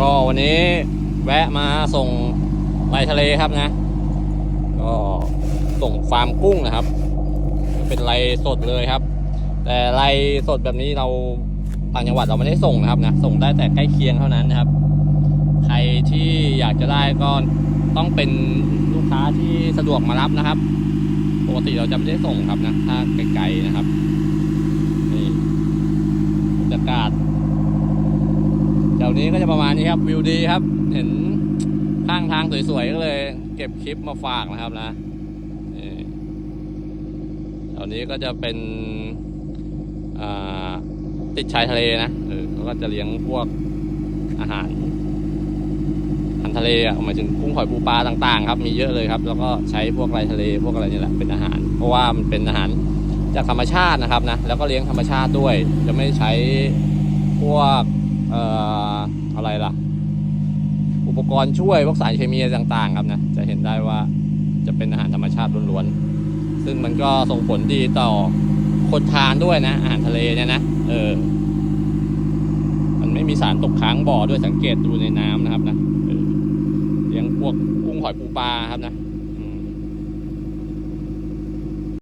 ก็วันนี้แวะมาส่งไลทะเลครับนะ ก็ส่งฟาร์มกุ้งนะครับ เป็นไลสดเลยครับ แต่ไลสดแบบนี้เราต่างจังหวัดเราไม่ได้ส่งนะครับนะส่งได้แต่ใกล้เคียงเท่านั้นนะครับ ใครที่อยากจะได้ก็ต้องเป็นลูกค้าที่สะดวกมารับนะครับ ปกติเราจะไม่ได้ส่งครับนะถ้าไกลๆนะครับนี่บรรยากาศ แถวนี้ก็จะประมาณนี้ครับวิวดีครับ เห็นข้างทางสวยๆก็เลย เก็บคลิปมาฝากนะครับนะแถวนี้ก็จะเป็นติดชายทะเลนะเออเขาก็จะเลี้ยงพวกอาหารอาหารทะเลอะหมายถึงกุ้งหอยปูปลาต่างๆ ครับ มีเยอะเลยครับ แล้วก็ใช้พวกไรทะเล พวกอะไรนี่แหละเป็นอาหาร เพราะว่ามันเป็นอาหารจากธรรมชาตินะครับนะแล้วก็เลี้ยงธรรมชาติด้วย จะไม่ใช้พวก เอ่ออะไรล่ะ อุปกรณ์ช่วยพวกสารเคมีต่างๆ ครับนะ จะเห็นได้ว่าจะเป็นอาหารธรรมชาติล้วนๆ ซึ่งมันก็ส่งผลดีต่อคนทานด้วยนะ อาหารทะเลเนี่ยนะ เออ มันไม่มีสารตกค้างบ่อด้วยสังเกตดูในน้ำนะครับนะเลี้ยงพวกกุ้งหอยปูปลาครับนะ